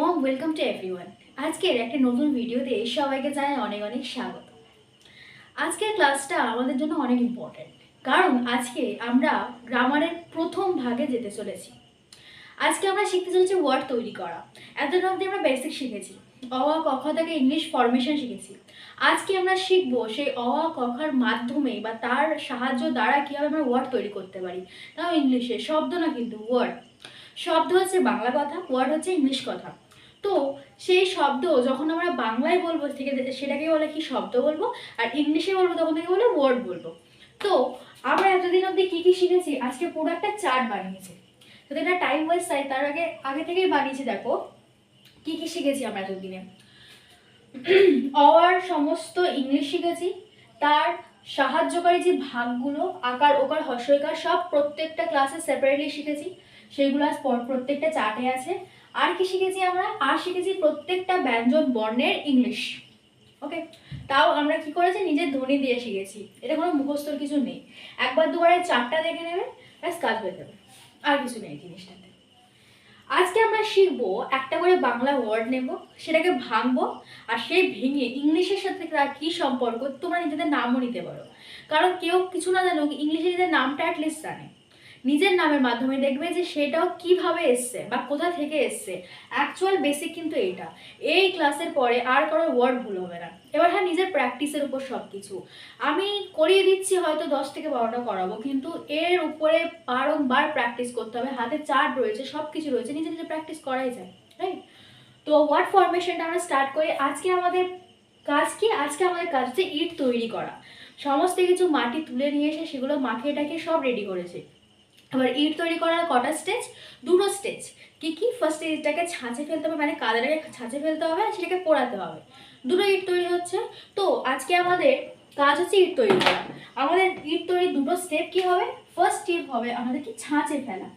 Warm welcome to everyone আজকের একটা নতুন ভিডিওতে সবাইকে জানাই অনেক অনেক স্বাগত। আজকের ক্লাসটা আমাদের জন্য অনেক ইম্পর্ট্যান্ট কারণ আজকে আমরা গ্রামারের প্রথম ভাগে যেতে চলেছি। আজকে আমরা শিখতে চলেছি ওয়ার্ড তৈরি করা। এতদিন অবধি আমরা বেসিক শিখেছি। অ আ ক, খ থেকে ইংলিশ ফরমেশন শিখেছি। আজকে আমরা শিখব সেই অ আ ক খার মাধ্যমে বা তার সাহায্য দ্বারা কীভাবে আমরা ওয়ার্ড তৈরি করতে পারি। তাও ইংলিশে শব্দ না কিন্তু ওয়ার্ড শব্দ হচ্ছে বাংলা কথা ওয়ার্ড হচ্ছে ইংলিশ কথা। তো সেই শব্দ যখন আমরা বাংলায় বলব থেকে সেটাকে বলে কি শব্দ বলব? আর ইংলিশে বলব তখন থেকে বলে ওয়ার্ড বলব। তো আমরা এতদিন অবধি কী কী শিখেছি? আজকে পুরো একটা চার্ট বানিয়েছি। তো এটা টাইম ওয়েস্ট চাই তার আগে আগে থেকেই বানিয়েছি, দেখো। কী কী শিখেছি আমরা এতদিনে? অওয়ার সমস্ত ইংলিশ শিখেছি। তার সাহায্যকারী যে ভাগগুলো, আকার, ওকার হস্যইকার সব প্রত্যেকটা ক্লাসে সেপারেটলি শিখেছি। সেগুলো আজ পর- প্রত্যেকটা চার্টে আছে। আর কি শিখেছি আমরা? আর শিখেছি প্রত্যেকটা ব্যঞ্জন বর্ণের ইংলিশ। ওকে? তাও আমরা কি করেছি? নিজের ধ্বনি দিয়ে শিখেছি। এটা কোনো মুখস্থর কিছু নেই। একবার দুবারে চারটা দেখে নেবে, ব্যাস কাজ হয়ে যাবে। আর কিছু নেই জিনিসটাতে। আজকে আমরা শিখব একটা করে বাংলা ওয়ার্ড নেব, সেটাকে ভাঙবো, আর সেই ভেঙে ইংলিশের সাথে তার কী সম্পর্ক, তোমরা নিজেদের নামও নিতে পারো। কারণ কেউ কিছু না জানুক, ইংলিশে নিজের নামটা অ্যাটলিস্ট জানে। নিজের নামের মাধ্যমে দেখবে যে সেটাও কীভাবে এসছে বা কোথা থেকে এসছে। অ্যাকচুয়াল বেসিক কিন্তু এইটা। এই ক্লাসের পরে আর কোনো ওয়ার্ড ভুল হবে না। এবার হ্যাঁ নিজের প্র্যাকটিসের উপর সব কিছু আমি করিয়ে দিচ্ছি হয়তো দশ থেকে বারোটা করাবো, কিন্তু এর উপরে বারংবার প্র্যাকটিস করতে হবে। হাতে চার্ট রয়েছে সব কিছু রয়েছে, নিজে নিজে প্র্যাকটিস করাই যায় রাইট তো ওয়ার্ড ফরমেশনটা আমরা স্টার্ট করি। আজকে আমাদের কাজ কি? আজকে আমাদের কাজ হচ্ছে ইট তৈরি করা। সমস্ত কিছু মাটি তুলে নিয়ে এসে সেগুলো মাখিয়ে টাখিয়ে সব রেডি করেছে। এবার ইট তৈরি করার কটা স্টেজ? দুটো স্টেজ। কি কি? ফার্স্ট ইটটাকে ছাঁচে ফেলতে হবে মানে কাদাটাকে ছাঁচে ফেলতে হবে আর সেটাকে পোড়াতে হবে। দুটো ইট তৈরি হচ্ছে। তো আজকে আমাদের কাজ হচ্ছে ইট তৈরি করা। আমাদের ইট তৈরির দুটো স্টেপ কি হবে? ফার্স্ট স্টেপ হবে আমাদের কি ছাঁচে ফেলা।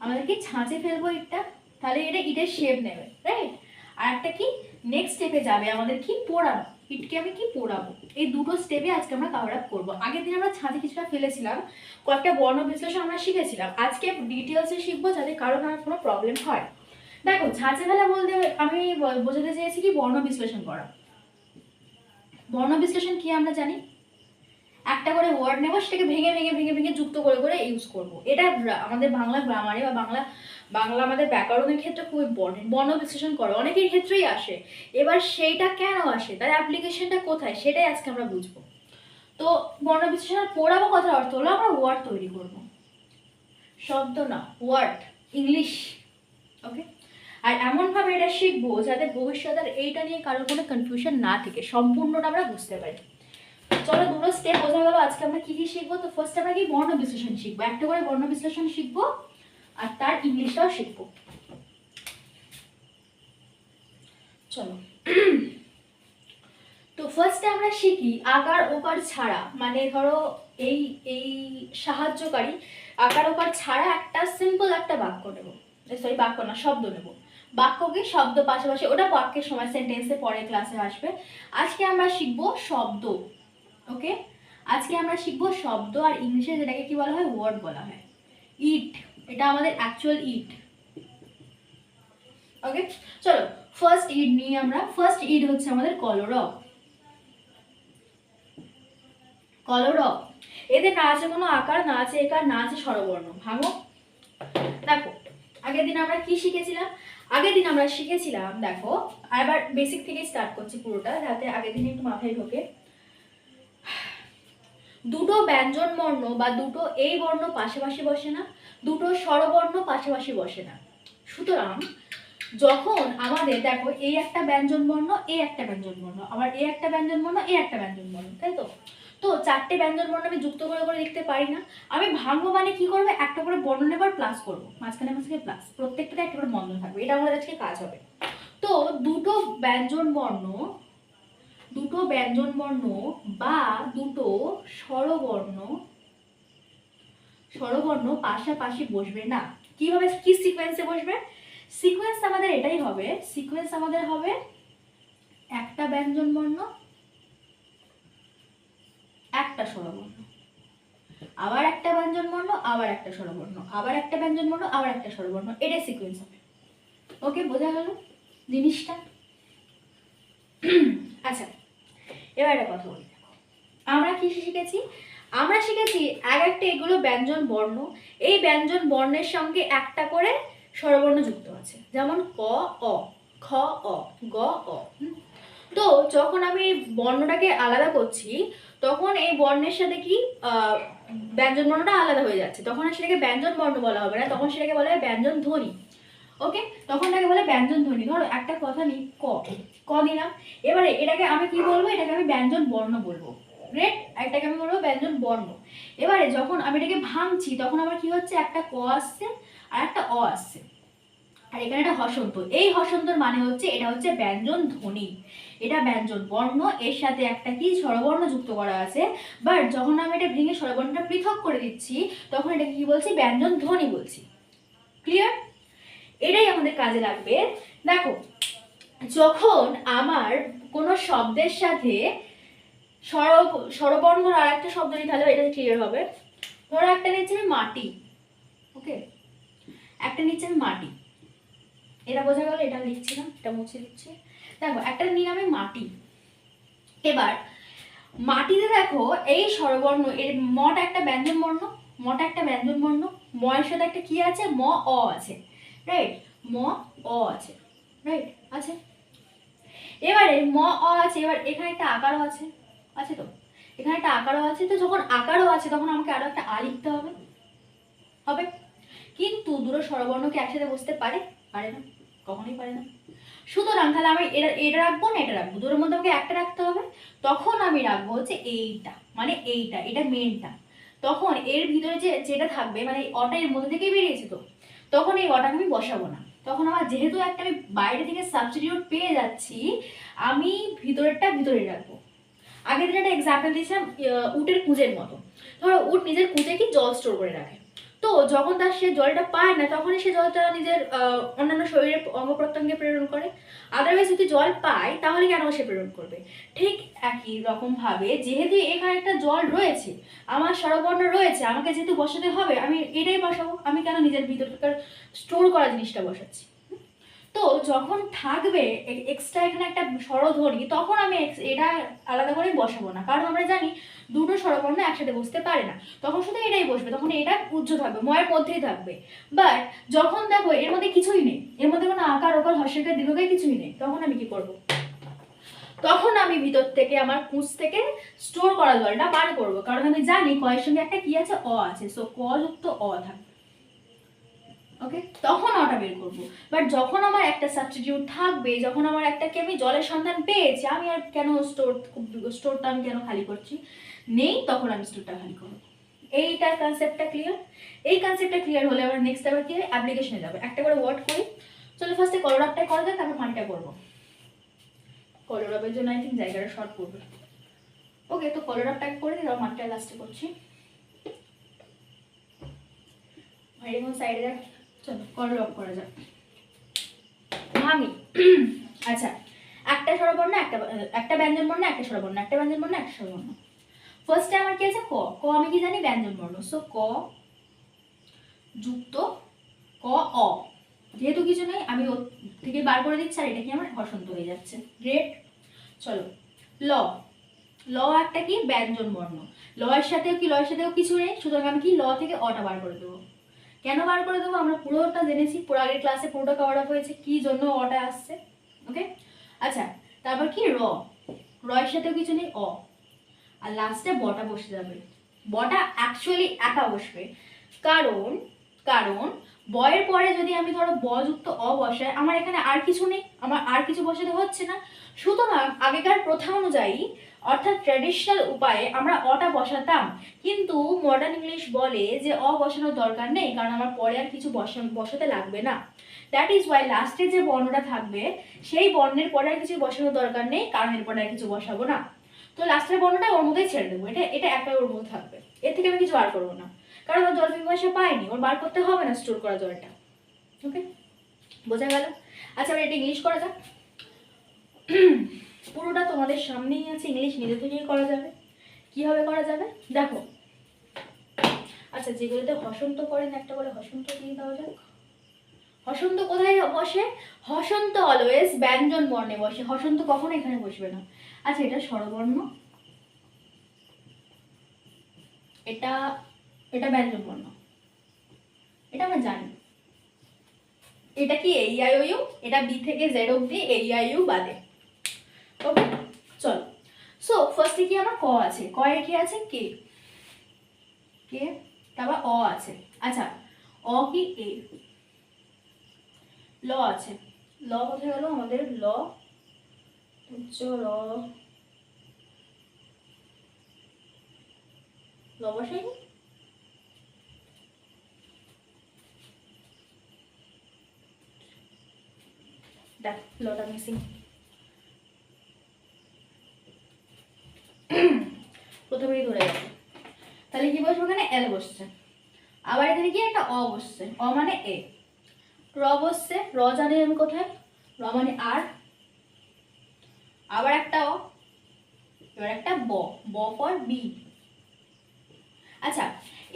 আমাদের কি ছাঁচে ফেলব ইটটা। তাহলে এটা ইটের শেপ নেবে রাইট আর একটা কি? নেক্সট স্টেপে যাবে আমাদের কি? পোড়ানো। ইটকে আমি কি পোড়াবো? এই দুটো স্টেপে আজকে আমরা কাভার আপ করব। আগের দিন আমরা ছাঁদে কিছুটা ফেলেছিলাম, কয়েকটা বর্ণ বিশ্লেষণ আমরা শিখেছিলাম। আজকে ডিটেলসে শিখব যাতে কারও না কোনো প্রবলেম হয়। দেখো ছাঁচে ফেলা বলতে আমি বোঝাতে চেয়েছি কি বর্ণ বিশ্লেষণ করা। বর্ণ বিশ্লেষণ কি আমরা জানি? একটা করে ওয়ার্ড নেব, সেটাকে ভেঙে ভেঙে ভেঙে ভেঙে যুক্ত করে করে ইউজ করব। এটা আমাদের বাংলা গ্রামারে বা বাংলা বাংলা আমাদের ব্যাকরণের ক্ষেত্রে খুব ইম্পর্টেন্ট বর্ণ বিশ্লেষণ করো, অনেকের ক্ষেত্রেই আসে। এবার সেইটা কেন আসে? তার অ্যাপ্লিকেশনটা কোথায়? সেটাই আজকে আমরা বুঝব। তো বর্ণ বিশ্লেষণ পড়াবো কথার অর্থ হলো আমরা ওয়ার্ড তৈরি করব। শব্দ না ওয়ার্ড ইংলিশ ওকে আর এমনভাবে এটা শিখব যাতে ভবিষ্যতে আর এইটা নিয়ে কারোর কোনো কনফিউশন না থেকে, সম্পূর্ণটা আমরা বুঝতে পারি। চলো দুটো স্টেপ বোঝা গেল, আজকে আমরা কি কি শিখব? তো ফার্স্ট আমরা কি বর্ণ বিশ্লেষণ শিখব? একটা করে বর্ণ বিশ্লেষণ শিখব, আর তার ইংলিশটাও শিখব। চলো। তো ফার্স্টে আমরা শিখি আকার, ওকার ছাড়া। মানে ধরো এই এই সাহায্যকারী আকার, ওকার ছাড়া একটা সিম্পল একটা বাক্য নেব। সরি বাক্য না, শব্দ নেব। বাক্যকে শব্দ পাশাপাশি, ওটা বাক্যের সময় সেন্টেন্সে পরে ক্লাসে আসবে। আজকে আমরা শিখব শব্দ। ওকে আজকে আমরা শিখব শব্দ আর ইংলিশে যেটাকে কি বলা হয়? ওয়ার্ড বলা হয়। ইট এটা আমাদের অ্যাকচুয়াল ইট ওকে চলো ফার্স্ট ইড নিয়ে আমরা। ফার্স্ট ইড হচ্ছে আমাদের কলরব। কলরব। এদের না আছে কোনো আকার, না আছে একার, না আছে স্বরবর্ণ। ভাঙো। দেখো, আগের দিন আমরা কি শিখেছিলাম? আগের দিন আমরা শিখেছিলাম, দেখো, আর এবার বেসিক থেকে স্টার্ট করছি পুরোটা, যাতে আগের দিন একটু মাথায় ঢোকে। দুটো ব্যঞ্জন বর্ণ বা দুটো এই বর্ণ পাশাপাশি বসে না, দুটো স্বরবর্ণ পাশাপাশি বসে না। সুতরাং যখন আমাদের দেখো এই একটা ব্যঞ্জন বর্ণ, এই একটা ব্যঞ্জন বর্ণ, আবার এই একটা ব্যঞ্জন বর্ণ, এই একটা ব্যঞ্জন বর্ণ, তাই তো? তো চারটে ব্যঞ্জন বর্ণ আমি যুক্ত করে করে লিখতে পারি না। আমি ভাঙবো মানে কি করব? একটা করে বর্ণ নেবার প্লাস করব। মাঝখানে মাঝখানে প্লাস প্রত্যেকটাতে একটা করে বন্ধন থাকবে। এটা আমাদের আজকে কাজ হবে। তো দুটো ব্যঞ্জন বর্ণ দুটো ব্যঞ্জন বর্ণ বা দুটো স্বরবর্ণ স্বরবর্ণ পাশাপাশি বসবে না। কীভাবে কি সিকোয়েন্সে বসবে? সিকোয়েন্স আমাদের এটাই হবে। সিকোয়েন্স আমাদের হবে একটা ব্যঞ্জন বর্ণ একটা স্বরবর্ণ। আবার একটা ব্যঞ্জন বর্ণ আবার একটা স্বরবর্ণ। আবার একটা ব্যঞ্জন বর্ণ আবার একটা স্বরবর্ণ। এটাই সিকোয়েন্স হবে। ওকে বোঝা গেল জিনিসটা? আচ্ছা এবার একটা কথা বলি। আমরা কি শিখেছি? আমরা শিখেছি এক একটা এগুলো ব্যঞ্জন বর্ণ। এই ব্যঞ্জন বর্ণের সঙ্গে একটা করে স্বরবর্ণ যুক্ত আছে। যেমন ক, অ, খ, অ, গ, অ? তো যখন আমি এই বর্ণটাকে আলাদা করছি, তখন এই বর্ণের সাথে কি ব্যঞ্জন বর্ণটা আলাদা হয়ে যাচ্ছে। তখন আর সেটাকে ব্যঞ্জন বর্ণ বলা হবে না। তখন সেটাকে বলা হয় ব্যঞ্জন ধ্বনি। ওকে? তখন তাকে বলে ব্যঞ্জন ধ্বনি। ধরো একটা কথা নেই, ক। ক দিলাম। এবারে এটাকে আমি কি বলব? এটাকে আমি ব্যঞ্জন বর্ণ বলব। গ্রেট একটাকে আমি বলব ব্যঞ্জন বর্ণ। এবারে যখন আমি এটাকে ভাঙছি, তখন আমার কি হচ্ছে? একটা ক আসছে আর একটা অ আসছে। আর এখানে একটা হসন্ত। এই হসন্তর মানে হচ্ছে, এটা হচ্ছে ব্যঞ্জন ধ্বনি। এটা ব্যঞ্জন বর্ণ। এর সাথে একটা কি? স্বরবর্ণ যুক্ত করা আছে। বাট যখন আমি এটা ভেঙে স্বরবর্ণটা পৃথক করে দিচ্ছি, তখন এটাকে কি বলছি? ব্যঞ্জন ধ্বনি বলছি। ক্লিয়ার এটাই আমাদের কাজে লাগবে। দেখো যখন আমার কোনো শব্দের সাথে স্বর স্বরবর্ণ আর একটা শব্দ নিই, তাহলে এটা ক্লিয়ার হবে। ধরো একটা নিচ্ছে আমি মাটি ওকে একটা নিচ্ছে আমি মাটি। এটা বোঝা গেল, এটা লিখছি না, এটা মুছে দিচ্ছি। দেখো, একটা নিয়ে আমি মাটি। এবার, মাটিতে দেখো, এই স্বরবর্ণ এর মটা একটা ব্যঞ্জন বর্ণ মটা একটা ব্যঞ্জন বর্ণ ময়ের সাথে একটা কি আছে? ম, অ আছে। রাইট ম, অ আছে। রাইট আছে। এবারে ম, অ আছে, এবার এখানে একটা আকারও আছে। আছে তো? এখানে একটা আকারও আছে, তো যখন আকারও আছে, তখন আমাকে আরও একটা আ লিখতে হবে। হবে? কিন্তু দুটো স্বরবর্ণ কি একসাথে বসতে পারে? পারে না। কখনোই পারে না। সুতরাং তাহলে আমি এটা এটা রাখব না, এটা রাখব? দুটোর মধ্যে আমাকে একটা রাখতে হবে। তখন আমি রাখব হচ্ছে এইটা মানে এইটা, এটা মেনটা তখন এর ভিতরে যে, যেটা থাকবে মানে অটা এর মধ্যে থেকেই বেরিয়েছে তো? তখন এই অটাকে আমি বসাবো না। তখন আমার যেহেতু একটা আমি বাইরে থেকে সাবস্টিটিউট পেয়ে যাচ্ছি, আমি ভিতরেরটা ভিতরে রাখব। আগের দিন একটা এক্সাম্পল দিয়েছিলাম উটের কুঁজের মতো। ধরো উট নিজের কুঁজে কি জল স্টোর করে রাখে? তো যখন তার সে জলটা পায় না, তখনই সে জলটা নিজের অন্যান্য শরীরের অঙ্গ প্রত্যঙ্গে প্রেরণ করে। আদারওয়াইজ যদি জল পায়, তাহলে কেন সে প্রেরণ করবে? ঠিক একই রকমভাবে যেহেতু এখানে একটা জল রয়েছে, আমার সরবর্ণ রয়েছে, আমাকে যেহেতু বসাতে হবে, আমি এটাই বসাবো। আমি কেন নিজের ভিতরকার স্টোর করা জিনিসটা বসাচ্ছি? তো যখন থাকবে এক্সট্রা এখানে একটা স্বরধ্বনি, তখন আমি এটা আলাদা করে বসাবো না। কারণ আমরা জানি দুটো স্বরবর্ণ একসাথে বসতে পারে না। তখন শুধু এটাই বসবে, তখন এটা উজ্জ থাকবে, ময়ের মধ্যেই থাকবে। বাট যখন দেখো এর মধ্যে কিছুই নেই, এর মধ্যে কোনো আকার, ওকার হর্ষেকার দীর্ঘকার কিছুই নেই, তখন আমি কি করব? তখন আমি ভিতর থেকে আমার কুচ থেকে স্টোর করা জলটা বার করব। কারণ আমি জানি কয়ের সঙ্গে একটা কি আছে? অ আছে। সো ক যুক্ত অ থাকবে ওকে তখন অটা বের করব। বাট যখন আমার একটা সাবস্টিটিউট থাকবে, যখন আমার একটা কি আমি জলের সন্ধান পেয়েছি, আমি আর কেন স্টোর স্টোরটা আমি কেন খালি করছি? নেই, তখন আমি স্টোরটা খালি করব। এইটার কনসেপ্টটা ক্লিয়ার এই কনসেপ্টটা ক্লিয়ার হলে আবার নেক্সট আবার কি হয়? অ্যাপ্লিকেশনে যাবে। একটা করে ওয়ার্ড করি। চলো ফার্স্টে কলরাবটাই করা যাক, তারপর মানটা করব। কলরাবের জন্য আই থিঙ্ক জায়গাটা শর্ট পড়বে ওকে তো কলরাবটা করে দিই তারপর মানটা লাস্টে করছি। সাইডে যাক। চলো কলরাব করা যাক। ভাঙি আচ্ছা একটা স্বরবর্ণ, একটা একটা একটা একটা একটা ফার্স্টে আমার কি ক ক আমি কি জানি? ব্যঞ্জন বর্ণ সো ক যুক্ত, ক, অ। যেহেতু কিছু নেই, আমি ওর থেকে বার করে দিচ্ছি, আর এটা কি আমার? বসন্ত হয়ে যাচ্ছে। গ্রেট চলো, ল। ল একটা কি? ব্যঞ্জন বর্ণ লয়ের সাথেও কি? লয়ের সাথেও কিছু নেই, সুতরাং আমি কি? ল থেকে অটা বার করে দেবো। কেন বার করে দেবো? আমরা পুরোটা জেনেছি, পুরো আগের ক্লাসে পুরোটা কভার আপ হয়েছে, কি জন্য অটা আসছে ওকে আচ্ছা তারপর কি র? রয়ের সাথেও কিছু নেই, অ। আর লাস্টে বটা বসে যাবে। বটা অ্যাকচুয়ালি একা বসবে। কারণ কারণ, বয়ের পরে যদি আমি ধরো বযুক্ত অ বসাই, আমার এখানে আর কিছু নেই, আমার আর কিছু বসাতে হচ্ছে না। সুতরাং আগেকার প্রথা অনুযায়ী অর্থাৎ ট্র্যাডিশনাল উপায়ে আমরা অটা বসাতাম। কিন্তু মডার্ন ইংলিশ বলে যে অ বসানোর দরকার নেই, কারণ আমার পরে আর কিছু বসা, বসাতে লাগবে না। দ্যাট ইজ ওয়াই লাস্টে যে বর্ণটা থাকবে, সেই বর্ণের পরে আর কিছু বসানোর দরকার নেই, কারণ এরপরে আর কিছু বসাবো না। তো লাস্টের বর্ণটা ওর মধ্যেই ছেড়ে দেবো, এটা এটা একাই ওর মধ্যে থাকবে। এর থেকে আমি কিছু বার করব না। কারণ ওর জল পিপাসা পায়নি, ওর বার করতে হবে না স্টোর করা জলটা। ওকে বোঝা গেল? আচ্ছা এবার এটা ইংলিশ করা যাক। পুরোটা তোমাদের সামনেই আছে ইংলিশ নিজে থেকেই করা যাবে। কীভাবে করা যাবে? দেখো। আচ্ছা যেগুলোতে হসন্ত পড়েন একটা করে হসন্ত দিয়ে দেওয়া যাক। হসন্ত কোথায় বসে? হসন্ত অলওয়েজ ব্যঞ্জন বর্ণে বসে। হসন্ত কখনো এখানে বসবে না। আচ্ছা এটা স্বরবর্ণ। এটা এটা ব্যঞ্জন বর্ণ। এটা আমরা জানি। এটা কি এই আই ইউ এটা বি থেকে জেড অব্দি এই আই ইউ বাদে। ওকে চলো। সো ফার্স্টে কি আমার ক আছে? ক এর কি আছে? কে? কে? তারপর অ আছে। আচ্ছা অ কি এ? ল আছে। ল কোথায় গেল? আমাদের ল। উচ্চ র। ল বসাইনি দেখ লটা মিসিং প্রথমেই ধরে গেছে তাহলে কি বসবে এখানে এল বসছে। আবার এখানে কি? একটা অ বসছে। অ মানে এ। র বসছে। র জানি আমি কোথায়? র মানে আর। আবার একটা অ। এবার একটা ব। ব ফর বি আচ্ছা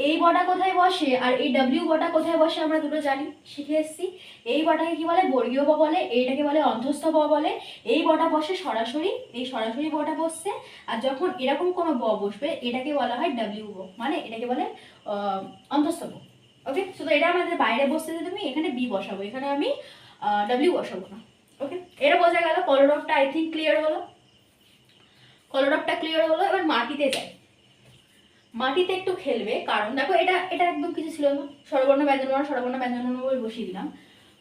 এই বটা কোথায় বসে আর এই ডাব্লিউ বটা কোথায় বসে আমরা দুটো জানি শিখে এসেছি। এই বটাকে কি বলে? বর্গীয় ব বলে এইটাকে বলে অন্তস্থ ব বলে। এই বটা বসে সরাসরি এই সরাসরি বটা বসছে। আর যখন এরকম কোনো ব বসবে এটাকে বলা হয় ডাব্লিউ ব। মানে এটাকে বলে আহ, অন্তস্থ ব। ওকে শুধু এটা আমাদের বাইরে বসতে যে তুমি এখানে বি বসাবো। এখানে আমি ডাব্লিউ বসাবো না। ওকে এটা বোঝা গেল কলরবটা আই থিঙ্ক ক্লিয়ার হলো। কলরবটা ক্লিয়ার হলো এবার মাটিতে যাই। মাটিতে একটু খেলবে, কারণ দেখো এটা এটা একদম কিছু ছিল না। সর্বর্ণ ব্যঞ্জন বর্ণ সর্বর্ণ ব্যঞ্জন বলে বসিয়ে দিলাম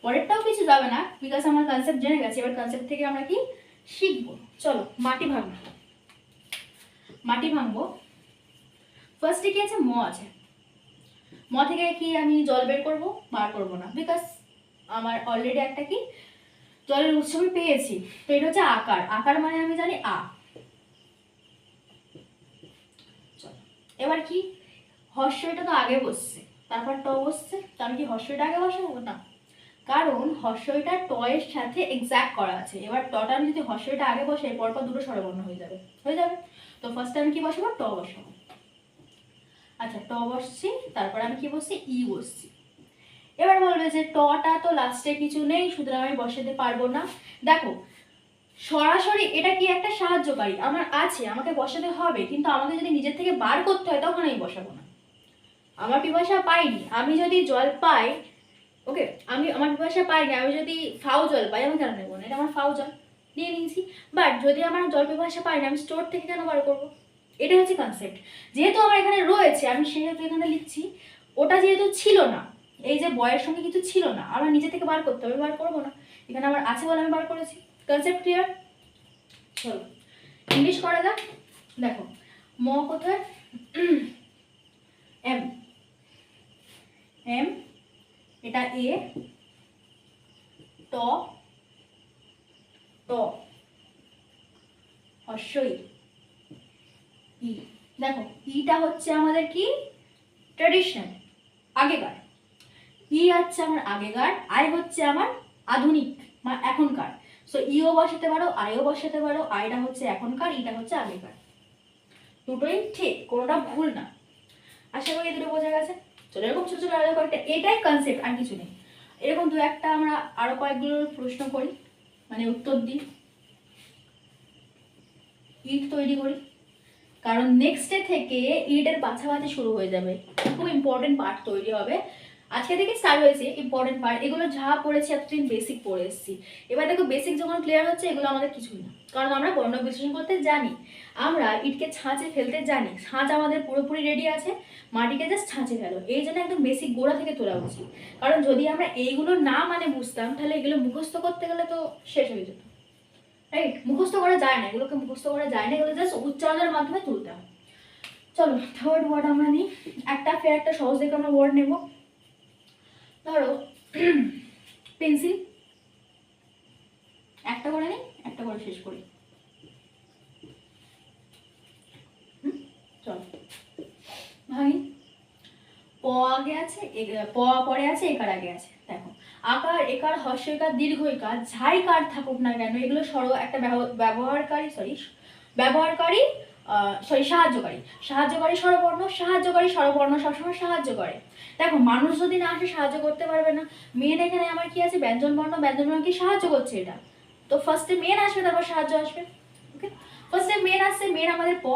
পরেরটাও কিছু যাবে না বিকজ আমার কনসেপ্ট জেনে গেছে, এবার কনসেপ্ট থেকে আমরা কি শিখব? চলো, মাটি ভাঙবো। মাটি ভাঙবো। ফার্স্টে কি আছে? ম আছে। ম থেকে কি আমি জল বের করব? বার করব না। বিকজ আমার অলরেডি একটা কি? জলের উৎস পেয়েছি। তো এটা হচ্ছে আকার। আকার মানে আমি জানি আ চলো এবার কি? হর্ষটা তো আগে বসছে। তারপর ট বসছে। তো আমি কি হর্ষটা আগে বসাবো? না। কারণ হর্ষটা ট এর সাথে এক্সাক্ট করা আছে। এবার টটা আমি যদি হর্ষটা আগে বসাই, পরপর দুটো স্বরবর্ণ হয়ে যাবে। হয়ে যাবে? তো ফার্স্টে আমি কি বসাবো? ট বসাবো। আচ্ছা ট বসছি, তারপর আমি কি বসছি? ই বসছি। এবার বলবে যে টটা তো লাস্টে কিছু নেই, সুতরাং আমি বসাতে পারব না। দেখো সরাসরি এটা কি একটা সাহায্যকারী? আমার আছে, আমাকে বসাতে হবে, কিন্তু আমাকে যদি নিজের থেকে বার করতে হয়, তখন আমি বসাবো না। আমার পিপাসা পাইনি, আমি যদি জল পাই, ওকে, আমি, আমার পিপাসা পাইনি, আমি যদি ফাও জল পাই, আমি কেন নেব না? এটা আমার ফাও জল, নিয়ে নিয়েছি। বাট যদি আমার জল পিপাসা পাইনি, আমি স্টোর থেকে কেন বার করব? এটা হচ্ছে কনসেপ্ট যেহেতু আমার এখানে রয়েছে, আমি সেহেতু এখানে লিখছি, ওটা যেহেতু ছিল না, এই যে বয়ের সঙ্গে কিছু ছিল না, আমার নিজে থেকে বার করতে হবে, বার করব না। এখানে আমার আছে বলে আমি বার করেছি। কনসেপ্ট ক্লিয়ার চলো। ইংলিশ করা যাক দেখো, ম কোথায়? এম এম এটা এ ট ট। হর্ষই ই। দেখো, ইটা হচ্ছে আমাদের কি? ট্রেডিশনাল আগেকার। ই হচ্ছে আমার আগেকার, আই হচ্ছে আমার আধুনিক মানে এখনকার। সো ইও বসাতে পারো আইও বসাতে পারো আইটা হচ্ছে এখনকার ইটা হচ্ছে আগেকার। দুটোই ঠিক, কোনোটা ভুল না। আশা করি দুটো বোঝা গেছে। চলো, এরকম ছোটো ছোটো আলাদা কয়েকটা, এটাই কনসেপ্ট আর কিছু নেই। এরকম দু একটা আমরা আরও কয়েকগুলোর প্রশ্ন করি মানে উত্তর দিই। ইট তৈরি করি। কারণ নেক্সট ডে থেকে ইটের বাছাবাছি শুরু হয়ে যাবে। খুব ইম্পর্টেন্ট পার্ট তৈরি হবে। আজকে থেকে স্টার্ট হয়েছে ইম্পর্টেন্ট পার্ট এগুলো যা পড়েছি, এতদিন বেসিক পড়ে এসেছি। এবার দেখো বেসিক যখন ক্লিয়ার হচ্ছে, এগুলো আমাদের কিছুই না। কারণ আমরা বর্ণ বিশ্লেষণ করতে জানি। আমরা ইটকে ছাঁচে ফেলতে জানি। ছাঁচ আমাদের পুরোপুরি রেডি আছে, মাটিকে জাস্ট ছাঁচে ফেলো। এই জন্য একদম বেসিক গোড়া থেকে তোলা উচিত। কারণ যদি আমরা এইগুলো না মানে বুঝতাম, তাহলে এগুলো মুখস্থ করতে গেলে তো শেষ হয়ে যেত। রাইট মুখস্থ করা যায় না। এগুলোকে মুখস্থ করা যায় না। এগুলো জাস্ট উচ্চারণের মাধ্যমে তুলতে হয় চলো থার্ড ওয়ার্ড আমরা নিই। একটা ফের একটা সহজ দেখে আমরা ওয়ার্ড নেব। ধরো পেন্সিল একটা করে নিই, একটা করে শেষ করি। চলো। প আগে আছে প পরে আছে আগে আছে। দেখো, আকার, একার কার থাকুক না কেন, এগুলো একটা ব্যব- ব্যবহারকারী সরি ব্যবহারকারী সরি সাহায্যকারী। সাহায্যকারী স্বরবর্ণ সাহায্যকারী স্বরবর্ণ সাহায্য করে। দেখো, মানুষ যদি না আসে, সাহায্য করতে পারবে না। মেন এখানে আমার কি আছে? ব্যঞ্জন বর্ণ ব্যঞ্জন বর্ণ কি সাহায্য করছে এটা? তো ফার্স্টে মেন আসবে, তারপর সাহায্য আসবে। ওকে ফার্স্টে মেন আসছে মেন আমাদের প।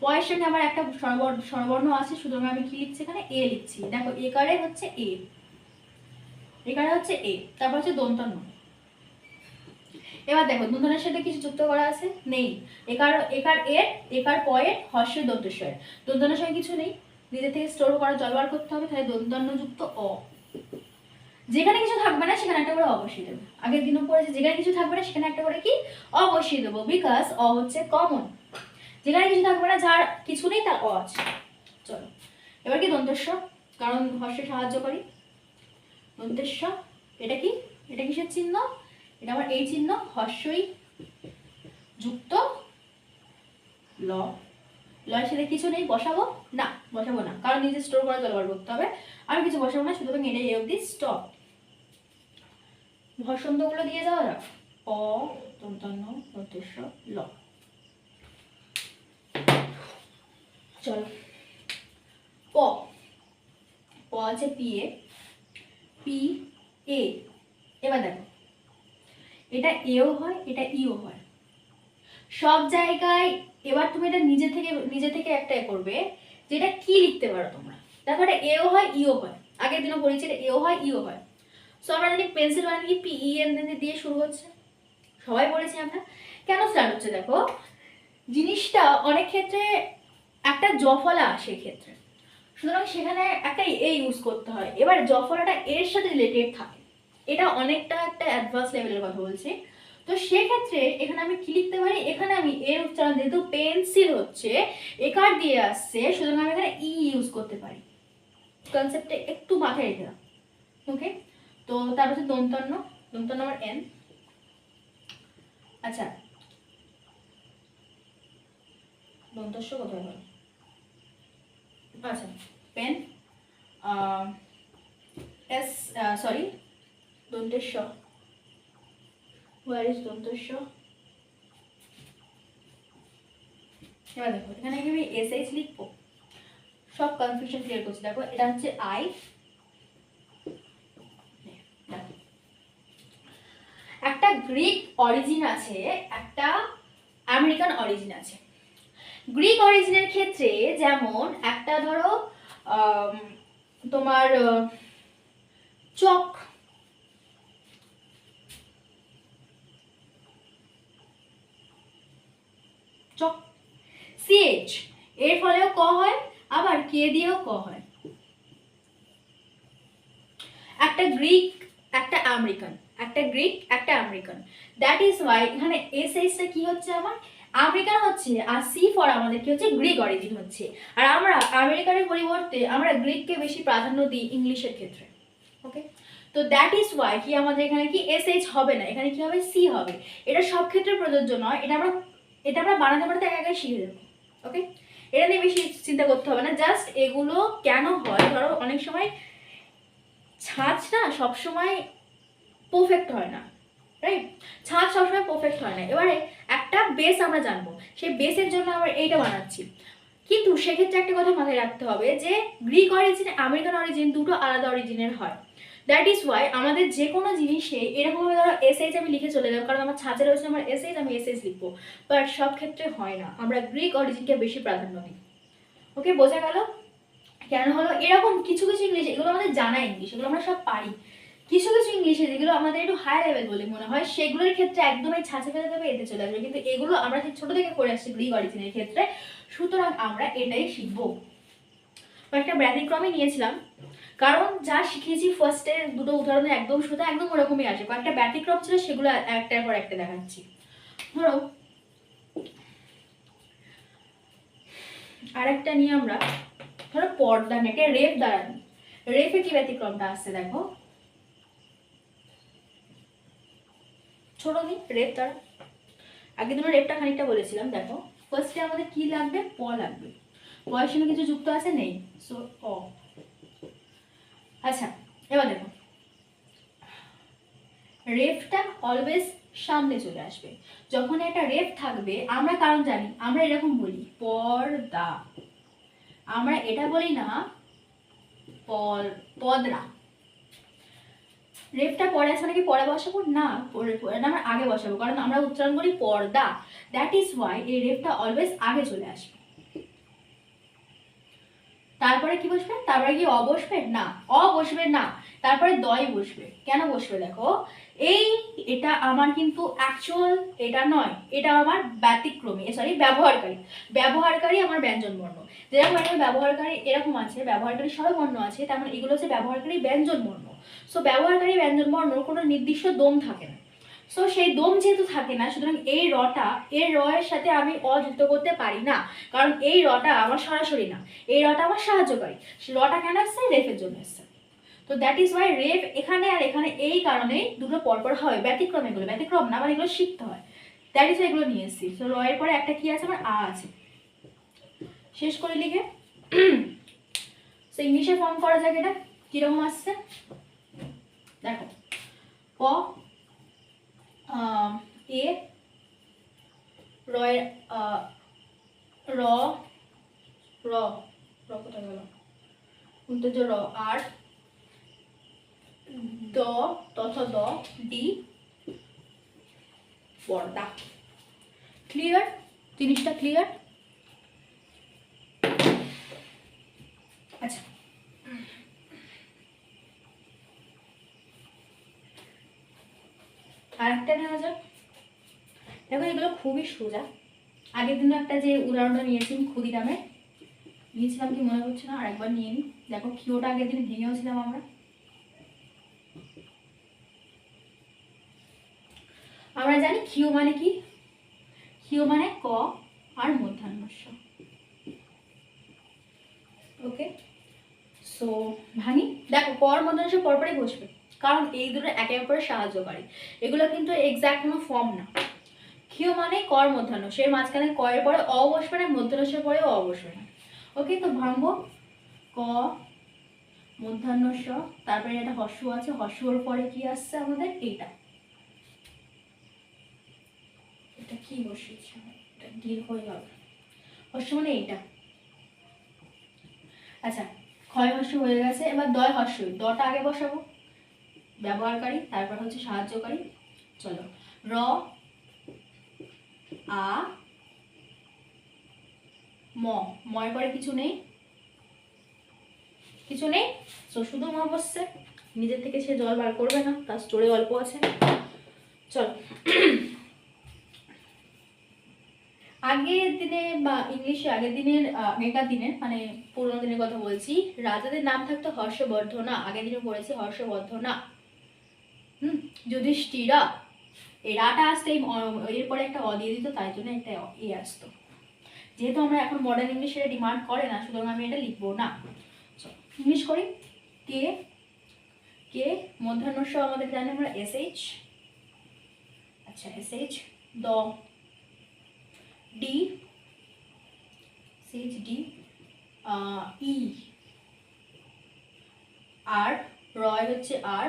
পয়ের সঙ্গে আমার একটা স্বরবর্ণ আছে, সুতরাং আমি কি লিখছি এখানে? এ লিখছি। দেখো, একারে হচ্ছে এ। এখানে হচ্ছে এ, তারপর হচ্ছে দন্তন্য। এবার দেখো দন্তনের সাথে কিছু যুক্ত করা আছে? নেই। একার একার এর, একার পয়ের, হর্ষের দন্তস্বর দন্তনের সঙ্গে কিছু নেই। নিজে থেকে স্টোর করা জল বার করতে হবে, তাহলে দন্তন্য অ। যেখানে কিছু থাকবে না, সেখানে একটা করে অবশ্যই দেবো। আগের দিনও পড়েছে যেখানে কিছু থাকবে না, সেখানে একটা করে কি? অবশ্যই দেবো বিকজ অ হচ্ছে কমন যেখানে কিছু থাকবে না, যার কিছু নেই, তার অ আছে। চলো, এবার কি দন্তস্ব কারণ হর্ষে সাহায্য করি। দন্তেশ্ব এটা কি? এটা কিসের চিহ্ন? এটা আমার এই চিহ্ন, হর্ষই যুক্ত ল। সাথে কিছু নেই, বসাবো? না বসাবো না। কারণ নিজে স্টোর করা জলবার করতে হবে। আমি কিছু বসাবো না, সুতরাং এটাই অবধি স্টপ ভসন্তগুলো দিয়ে দেওয়া যাক অ দন্তান্ন দন্তেশ্ব ল। চলো। প। প আছে পি এ পি এ এবার দেখো। এটা এও হয়, এটা ইও হয়। সব জায়গায় এবার তুমি এটা নিজে থেকে নিজে থেকে একটা করবে, যেটা কি লিখতে পারো তোমরা? এটা এও হয় ইও হয়। আগের দিনও পড়েছি এটা এও হয় ইও হয়। সো আমরা জানি পেন্সিল মানে কি পি ই, এন দিয়ে শুরু হচ্ছে? সবাই বলেছি আমরা। কেন স্টার্ট হচ্ছে দেখো? জিনিসটা অনেক ক্ষেত্রে একটা জফলা আসে ক্ষেত্রে। সুতরাং সেখানে একটা এ ইউজ করতে হয়। এবার জফলাটা এর সাথে রিলেটেড থাকে। এটা অনেকটা একটা অ্যাডভান্স লেভেলের কথা বলছি। তো সেক্ষেত্রে এখানে আমি কি লিখতে পারি? এখানে আমি এর উচ্চারণ যেহেতু পেন্সিল হচ্ছে একার দিয়ে আসছে? সুতরাং আমি এখানে ই ইউজ করতে পারি। কনসেপ্টে একটু মাথায় রেখে দাও। ওকে তো তারপর হচ্ছে দন্তান্ন দন্তান্ন আমার এন আচ্ছা। দন্তস্ব কোথায় হলো আচ্ছা পেন এস সরি দন্তেশ্ব হোয়ার ইজ দন্তস্ব এবার দেখো, এখানে কি আমি এস এইচ লিখব। সব কনফিউশন ক্লিয়ার করছি। দেখো, এটা হচ্ছে আই একটা গ্রিক অরিজিন আছে, একটা আমেরিকান অরিজিন আছে। গ্রিক অরিজিনের ক্ষেত্রে যেমন একটা ধরো তোমার চক সিএইচ এর ফলেও ক হয়, আবার কে দিয়েও ক হয়। একটা গ্রিক, একটা আমেরিকান, একটা গ্রিক, একটা আমেরিকান। দ্যাট ইজ ওয়াই এখানে এস এইচটা কি হচ্ছে আমার আমেরিকান হচ্ছে, আর সি ফর আমাদের কি হচ্ছে? গ্রিক অরিজিন হচ্ছে। আর আমরা আমেরিকানের পরিবর্তে আমরা গ্রিককে বেশি প্রাধান্য দিই ইংলিশের ক্ষেত্রে। ওকে তো দ্যাট ইজ ওয়াই কি আমাদের এখানে কি এস এইচ হবে না? এখানে কি হবে? সি হবে। এটা সব ক্ষেত্রে প্রযোজ্য নয়। এটা আমরা এটা আমরা বানাতে বানাতে একা একাই শিখে যাব ওকে এটা নিয়ে বেশি চিন্তা করতে হবে না। জাস্ট এগুলো কেন হয়? ধরো অনেক সময় ছাঁচ না সবসময় পারফেক্ট হয় না রাইট ছাঁচ সবসময় পারফেক্ট হয় না। এবারে একটা বেস আমরা জানব। সেই বেসের জন্য আমরা এইটা বানাচ্ছি। কিন্তু সেক্ষেত্রে একটা কথা মাথায় রাখতে হবে যে গ্রিক অরিজিন আমেরিকান অরিজিন দুটো আলাদা অরিজিনের হয়। দ্যাট ইজ ওয়াই আমাদের যে কোনো জিনিসে এরকমভাবে ধরো এস এইচ আমি লিখে চলে যাব, কারণ আমার ছাঁচে রয়েছে, আমার এস এইচ আমি এস এইচ লিখব। বাট সব ক্ষেত্রে হয় না। আমরা গ্রিক অরিজিনকে বেশি প্রাধান্য দিই। ওকে বোঝা গেল? কেন হলো? এরকম কিছু কিছু ইংলিশ এগুলো আমাদের জানা ইংলিশ এগুলো আমরা সব পারি। কিছু কিছু ইংলিশে যেগুলো আমাদের একটু হাই লেভেল বলে মনে হয়, সেগুলোর ক্ষেত্রে একদমই ছাঁচে ফেলে দেবে, এতে চলে আসবে। কিন্তু এগুলো আমরা যে ছোট থেকে করে আসছি গ্রিক অরিজিনের ক্ষেত্রে, সুতরাং আমরা এটাই শিখব। কয়েকটা ব্যতিক্রমে নিয়েছিলাম। কারণ যা শিখেছি ফার্স্টে দুটো উদাহরণে একদম সোজা, একদম ওরকমই আসে কয়েকটা ব্যতিক্রম ছিল, সেগুলো একটার পর একটা দেখাচ্ছি। ধরো, আরেকটা নিয়ে আমরা, ধরো পর্দা নেটে রেপ দ্বারা নিই। রেফে কি ব্যতিক্রমটা আসছে দেখো? ছোট নি রেপ দ্বারা। আগে তোমরা রেপটা খানিকটা বলেছিলাম, দেখো। ফার্স্টে আমাদের কি লাগবে? প লাগবে। পয়ের কিছু যুক্ত আছে? নেই। সো অ আচ্ছা এবার দেখো। রেফটা অলওয়েজ সামনে চলে আসবে। যখন একটা রেফ থাকবে, আমরা কারণ জানি, আমরা এরকম বলি, পর্দা। আমরা এটা বলি না পদরা। রেফটা পরে আছে নাকি পরে বসাবো? না আমরা আগে বসাবো, কারণ আমরা উচ্চারণ করি পর্দা। দ্যাট ইজ ওয়াই এই রেফটা অলওয়েজ আগে চলে আসবে। তারপরে কি বসবে? তারপরে কি অ বসবে? না। অ বসবে না। তারপরে দয় বসবে। কেন বসবে দেখো? এই এটা আমার কিন্তু অ্যাকচুয়াল এটা নয়। এটা আমার ব্যতিক্রমী সরি ব্যবহারকারী। ব্যবহারকারী আমার ব্যঞ্জন বর্ণ যেরকম একটা ব্যবহারকারী এরকম আছে, ব্যবহারকারী স্বরবর্ণ আছে, তেমন এগুলো হচ্ছে ব্যবহারকারী ব্যঞ্জন বর্ণ সো ব্যবহারকারী ব্যঞ্জন বর্ণর কোনো নির্দিষ্ট দম থাকে না। সো সেই দম যেহেতু থাকে না, সুতরাং এই রটা এর র এর সাথে আমি অ যুক্ত করতে পারি না। কারণ এই রটা আমার সরাসরি না। এই রটা আমার সাহায্যকারী। রটা কেন আসছে? রেফের জন্য এসছে তো দ্যাট ইজ ওয়াই রেফ এখানে আর এখানে এই কারণেই দুটো পরপর হয়। ব্যতিক্রম এগুলো। ব্যতিক্রম না মানে এগুলো শিখতে হয়। দ্যাট ইজ এগুলো নিয়ে এসেছি। তো র এর পরে একটা কি আছে? আমার আ আছে। শেষ করে লিখে। সো ইংলিশে ফর্ম করা যাক এটা। কীরকম আসছে? দেখো। ক এ রয়ের র র র কোথায় গেল? উত্তর র, আর দ তথা দ ডি, পর্দা। ক্লিয়ার জিনিসটা ক্লিয়ার আচ্ছা। আর একটা নেওয়া যাক। দেখো, এগুলো খুবই সোজা। আগের দিনও একটা যে উদাহরণটা নিয়েছি ক্ষুদিরামে, নিয়েছিলাম কি মনে হচ্ছে না? আরেকবার নিয়ে নিই দেখো, কিওটা আগের দিন ভেঙেওছিলাম আমরা। আমরা জানি ক্ষিয় মানে কি? ক্ষিয় মানে ক আর মধ্যাহ্নস্য। ওকে সো ভাঙি? দেখো, পর মধ্যাহ্নস্য, পরপরই বসবে কারণ এই দুটো একে অপরের সাহায্যকারী এগুলো কিন্তু এক্সাক্ট কোনো ফর্ম না। ক্ষিয় মানে কর মধ্যাহ্ন। সে মাঝখানে কয়ের পরে অ বসবে না মধ্যাহ্নস্যের পরে অ বসবে না। ওকে, তো ভাঙবো। ক মধ্যাহ্নস্য তারপরে একটা হস্য আছে। হস্যর পরে কি আসছে আমাদের? এটা। এটা কি বসিয়েছি? এটা দীর্ঘই হবে হস্য মানে এইটা আচ্ছা ক্ষয় হস্য হয়ে গেছে। এবার দয় হস্য দটা আগে বসাবো। ব্যবহারকারী, তারপর হচ্ছে সাহায্যকারী। চলো। র, আ, ম। ময় পরে কিছু নেই। কিছু নেই? তো শুধু ম বসছে। নিজের থেকে সে জল বার করবে না, তার স্টোরে অল্প আছে। চলো। আগের দিনে বা ইংলিশে আগের দিনের আগেকার দিনের মানে পুরোনো দিনের কথা বলছি, রাজাদের নাম থাকতো হর্ষবর্ধনা। আগের দিনে পড়েছি হর্ষবর্ধনা। যুধিষ্ঠিরা। এই রাটা আসতে এই এরপরে একটা অ দিয়ে দিত, তাই জন্য একটা এ আসতো। যেহেতু আমরা এখন মডার্ন ইংলিশে ডিমান্ড করে না, সুতরাং আমি এটা লিখব না। ইংলিশ করি। কে কে মধ্যাহ্নস্য আমাদের জানি আমরা এস এইচ আচ্ছা এস এইচ দ ডি সিচ ডি ই আর, রয় হচ্ছে আর।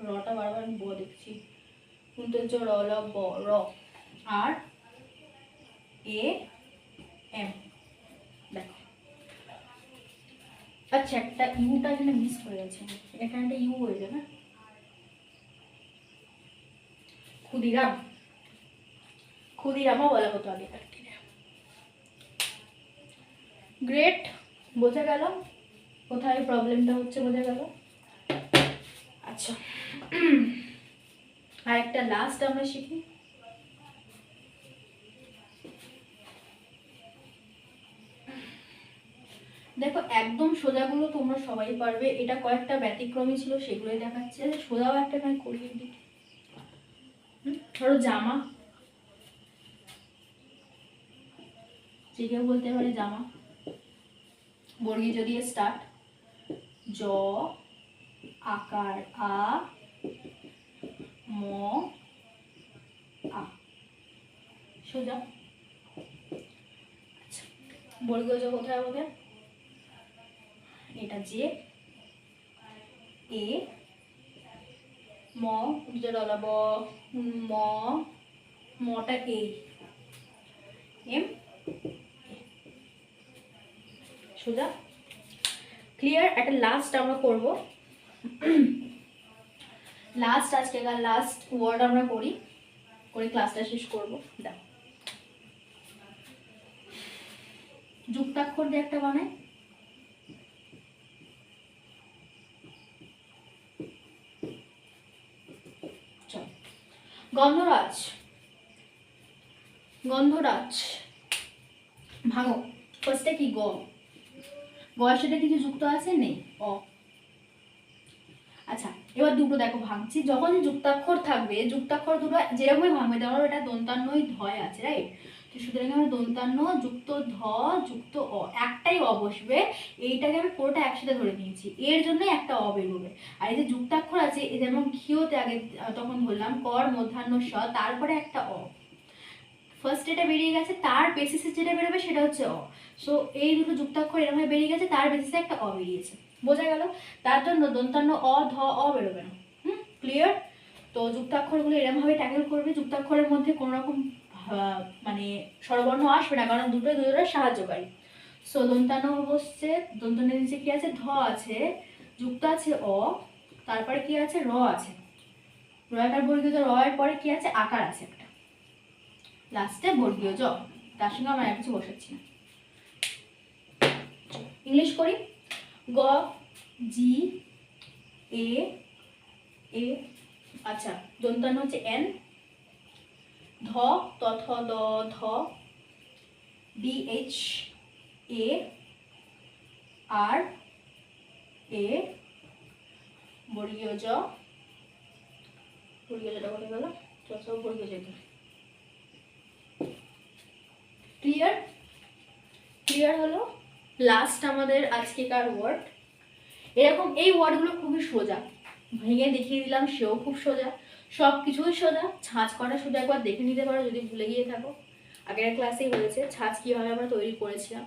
রটা বারবার আমি ব দেখছি। হচ্ছে র, ল, ব, র। আর এ, এম। দেখো। আচ্ছা একটা ইউটা এখানে মিস হয়ে গেছে। এখানে একটা ইউ হয়ে যাবে। ক্ষুদিরাম। ক্ষুদিরামও বলা হতো দিনে গ্রেট বোঝা গেল? কোথায় প্রবলেমটা হচ্ছে বোঝা গেল? আচ্ছা। আর একটা লাস্ট আমরা শিখি। দেখো, একদম সোজাগুলো তোমরা সবাই পারবে। এটা কয়েকটা ব্যতিক্রমী ছিল, সেগুলোই দেখাচ্ছে। সোজাও একটা নয়, করিয়ে দিই। ধরো জামা। যে কেউ বলতে পারে জামা। বর্গী যদি স্টার্ট জ আকার আ, ম, আ। সোজা। আচ্ছা বর্গীয় কোথায় আমাদের এটা যে, এ, ম ডলা ব ম, মটা এ। এম সোজা। ক্লিয়ার? একটা লাস্ট আমরা করব। লাস্ট আজকেকার লাস্ট ওয়ার্ড আমরা করি, করে ক্লাসটা শেষ করব। দাও। যুক্তাক্ষর দিয়ে একটা বানাই। গন্ধরাজ। গন্ধরাজ। ভাঙো। ফার্স্টে কি গ? গয়ের সাথে কিছু যুক্ত আছে? নেই। অ। আচ্ছা এবার দুটো দেখো ভাঙছি। যখন যুক্তাক্ষর থাকবে, যুক্তাক্ষর দুটো যেরকমই ভাঙবে ধরো এটা দন্তান্নই ধয় আছে রাইট তো সুতরাং আমরা দন্তান্ন, যুক্ত ধ, যুক্ত অ, একটাই অ বসবে। এইটাকে আমি পুরোটা একসাথে ধরে নিয়েছি। এর জন্য একটা অ বেরোবে। আর এই যে যুক্তাক্ষর আছে এই যেমন ঘিওতে আগে তখন বললাম, কর, মধ্যাহ্ন স তারপরে একটা অ। ফার্স্ট এটা বেরিয়ে গেছে, তার বেসিসে যেটা বেরোবে সেটা হচ্ছে অ। সো এই দুটো যুক্তাক্ষর এরকম বেরিয়ে গেছে, তার বেসিসে একটা অ বেরিয়েছে। বোঝা গেল? তার জন্য দন্তান্ন অ, ধ, অ বেরোবে না। হুম? ক্লিয়ার তো যুক্তাক্ষরগুলো এরমভাবে ট্যাকেল করবে, যুক্তাক্ষরের মধ্যে কোনো রকম মানে স্বরবর্ণ আসবে না, কারণ দুটোই দুটোর সাহায্যকারী। সো দন্তান্ন বসছে, দন্তান্নের নিচে কি আছে? ধ আছে, যুক্ত আছে অ, তারপরে কি আছে? র আছে। রয়াকার বর্গীয় র এর পরে কি আছে? আকার আছে একটা। লাস্টে বর্গীয় জ। তার সঙ্গে আমরা কিছু বসাচ্ছি না। ইংলিশ করি? গ জি এ এ আচ্ছা দন্তান্ন হচ্ছে এন। ধ ত থ দ ধ বি, এইচ, এ, আর, এ, বর্গীয় জ। বর্গীয় জটা বলে গেল? সব বর্গীয় জ ক্লিয়ার ক্লিয়ার হলো? লাস্ট আমাদের আজকেকার ওয়ার্ড এরকম এই ওয়ার্ডগুলো খুবই সোজা। ভেঙে দেখিয়ে দিলাম, সেও খুব সোজা। সব কিছুই সোজা। ছাঁচ করা সোজা একবার দেখে নিতে পারো যদি ভুলে গিয়ে থাকো। আগের ক্লাসেই হয়েছে ছাঁচ কীভাবে আমরা তৈরি করেছিলাম?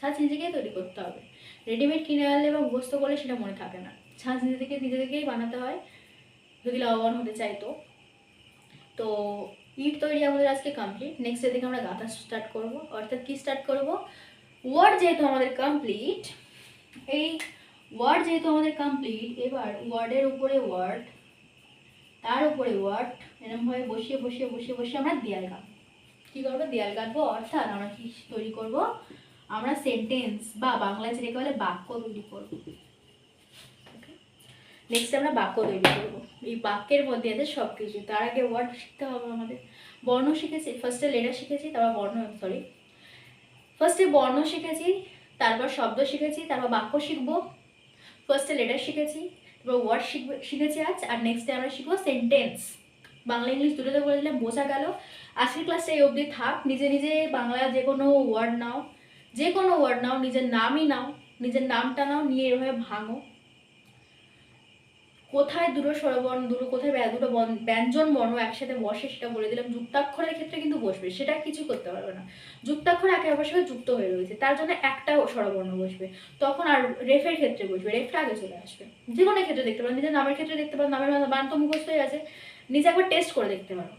ছাঁচ নিজেকেই তৈরি করতে হবে। রেডিমেড কিনে আনলে বা মুখস্থ করলে সেটা মনে থাকে না। ছাঁচ নিজে থেকে নিজে থেকেই বানাতে হয়, যদি লাভবান হতে চাই তো। তো ইট তৈরি আমাদের আজকে কমপ্লিট নেক্সট থেকে আমরা গাঁথা স্টার্ট করব। অর্থাৎ কি স্টার্ট করব? ওয়ার্ড যেহেতু আমাদের কমপ্লিট এই ওয়ার্ড যেহেতু আমাদের কমপ্লিট এবার ওয়ার্ডের উপরে ওয়ার্ড তার উপরে ওয়ার্ড এরকমভাবে বসিয়ে বসিয়ে বসিয়ে বসিয়ে আমরা দেয়াল কাটবো। কী করব? দেয়াল কাটবো, অর্থাৎ আমরা কি তৈরি করব? আমরা সেন্টেন্স বা বাংলায় যেটাকে বলে বাক্য তৈরি করব। নেক্সট আমরা বাক্য তৈরি করব। এই বাক্যের মধ্যে আছে সব কিছু তার আগে ওয়ার্ড শিখতে হবে আমাদের। বর্ণ শিখেছি ফার্স্টে লেটার শিখেছি, তারপর বর্ণ সরি ফার্স্টে বর্ণ শিখেছি, তারপর শব্দ শিখেছি, তারপর বাক্য শিখব। ফার্স্টে লেটার শিখেছি, তারপর ওয়ার্ড শিখেছি আজ, আর নেক্সট ডে আমরা শিখব সেন্টেন্স বাংলা, ইংলিশ দুটোতে বলে দিলে বোঝা গেল। আজকের ক্লাসটা এই অবধি থাক, নিজে নিজে বাংলা যে কোনো ওয়ার্ড নাও, যে কোনো ওয়ার্ড নাও, নিজের নামই নাও, নিজের নামটা নাও, নিয়ে এভাবে ভাঙো। কোথায় দুটো স্বরবর্ণ, দুটো কোথায় দুটো ব্যঞ্জন বর্ণ একসাথে বসে সেটা বলে দিলাম। যুক্তাক্ষরের ক্ষেত্রে কিন্তু বসবে, সেটা কিছু করতে পারবে না। যুক্তাক্ষর একে অপরের সাথে যুক্ত হয়ে রয়েছে, তার জন্য একটা স্বরবর্ণ বসবে। তখন আর রেফের ক্ষেত্রে বসবে, রেফটা আগে চলে আসবে। যে কোনো ক্ষেত্রে দেখতে পারো, নিজের নামের ক্ষেত্রে দেখতে পারো, নামের বান তো মুখস্থ হয়ে আছে। নিজে একবার টেস্ট করে দেখতে পারো।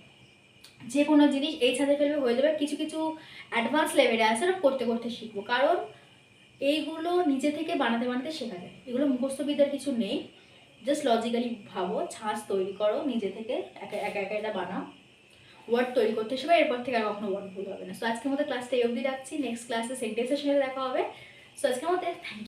যে কোনো জিনিস এই ছাদে ফেলবে, হয়ে যাবে। কিছু কিছু অ্যাডভান্স লেভেলে আছে করতে করতে শিখব। কারণ এইগুলো নিজে থেকে বানাতে বানাতে শেখা যায়। এগুলো মুখস্থবিদ্যার কিছু নেই। জাস্ট লজিক্যালি ভাবো, ছাঁচ তৈরি করো, নিজে থেকে একা একা একা এটা বানাও। ওয়ার্ড তৈরি করতে সবাই এরপর থেকে আর কখনো ওয়ার্ড ভুল হবে না। সো আজকের মতো ক্লাসটা এই অবধি রাখছি। নেক্সট ক্লাসে সেন্টেন্সের সাথে দেখা হবে। সো আজকের মতো থ্যাংক